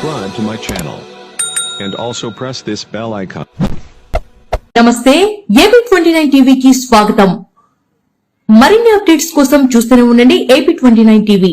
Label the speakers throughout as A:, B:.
A: subscribe to my channel. And also press this bell icon.
B: నమస్తే AP twenty nine టీవీకి స్వాగతం మరిన్ని updates కోసం చూస్తూనే ఉండండి AP twenty nine TV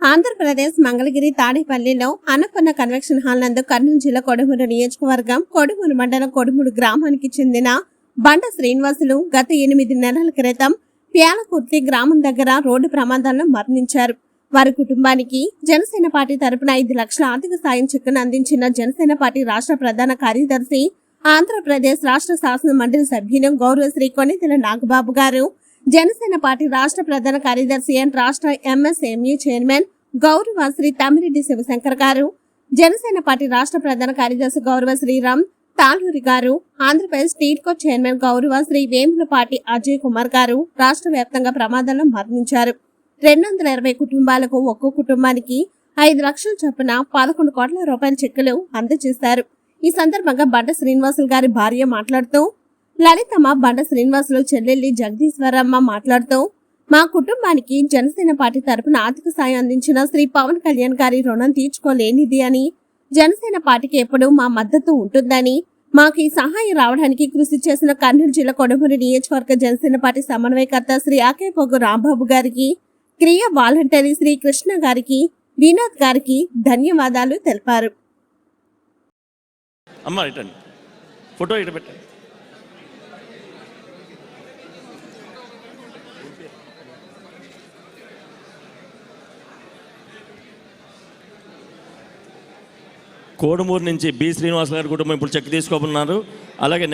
C: Andhra Pradesh Mangalagiri తాడేపల్లిలో అన్నపూర్ణ కన్వెన్షన్ హాల్ నందు కర్నూలు జిల్లా కొడుమూరు నియోజకవర్గం కొడుమూరు మండలం కొడుమూరు గ్రామానికి చెందిన బండ శ్రీనివాసులు గత ఎనిమిది నెలల క్రితం ప్యాలకుర్తి గ్రామం దగ్గర రోడ్డు ప్రమాదంలో మరణించారు వారి కుటుంబానికి జనసేన పార్టీ తరపున ఐదు లక్షల ఆర్థిక సాయం చెక్కును అందించిన జనసేన పార్టీ రాష్ట్ర ప్రధాన కార్యదర్శి ఆంధ్రప్రదేశ్ రాష్ట్ర శాసన మండలి సభ్యులు గౌరవశ్రీ కొనితెల నాగబాబు గారు జనసేన పార్టీ రాష్ట్ర ప్రధాన కార్యదర్శి అండ్ రాష్ట్ర ఎంఎస్ఎంఈ చైర్మన్ గౌరవ శ్రీ తమ్మిరెడ్డి శివశంకర్ గారు జనసేన పార్టీ రాష్ట్ర ప్రధాన కార్యదర్శి గౌరవ శ్రీరామ్ తాళూరి గారు ఆంధ్రప్రదేశ్ టీడ్కో చైర్మన్ గౌరవ శ్రీ వేములపాటి అజయ్ కుమార్ గారు రాష్ట్ర వ్యాప్తంగా ప్రమాదంలో మరణించారు. రెండు వందల ఇరవై కుటుంబాలకు ఒక్కో కుటుంబానికి ఐదు లక్షల చొప్పున పదకొండు కోట్ల రూపాయల చెక్కులు అందజేశారు. ఈ సందర్భంగా బండ శ్రీనివాసులు గారి భార్య మాట్లాడుతూ లలితమ్మ బండ శ్రీనివాసులు చెల్లెల్లి జగదీశ్వరమ్మ మాట్లాడుతూ మా కుటుంబానికి జనసేన పార్టీ తరపున ఆర్థిక సాయం అందించిన శ్రీ పవన్ కళ్యాణ్ గారి రుణం తీర్చుకోలేనిది అని జనసేన పార్టీకి ఎప్పుడూ మా మద్దతు ఉంటుందని మాకు ఈ సహాయం రావడానికి కృషి చేసిన కర్నూలు జిల్లా కొడమూరి నియోజకవర్గ జనసేన పార్టీ సమన్వయకర్త శ్రీ ఆకేపోగు రాంబాబు గారికి క్రియ వాలంటరీ శ్రీ కృష్ణ గారికి వినోద్ గారికి ధన్యవాదాలు తెలిపారు.
D: అమ్మ ఇటండి. ఫోటో పెట్టండి. కోడుమూరు నుంచి బి శ్రీనివాస్ గారి కుటుంబం ఇప్పుడు చెక్ తీసుకోమన్నారు అలాగే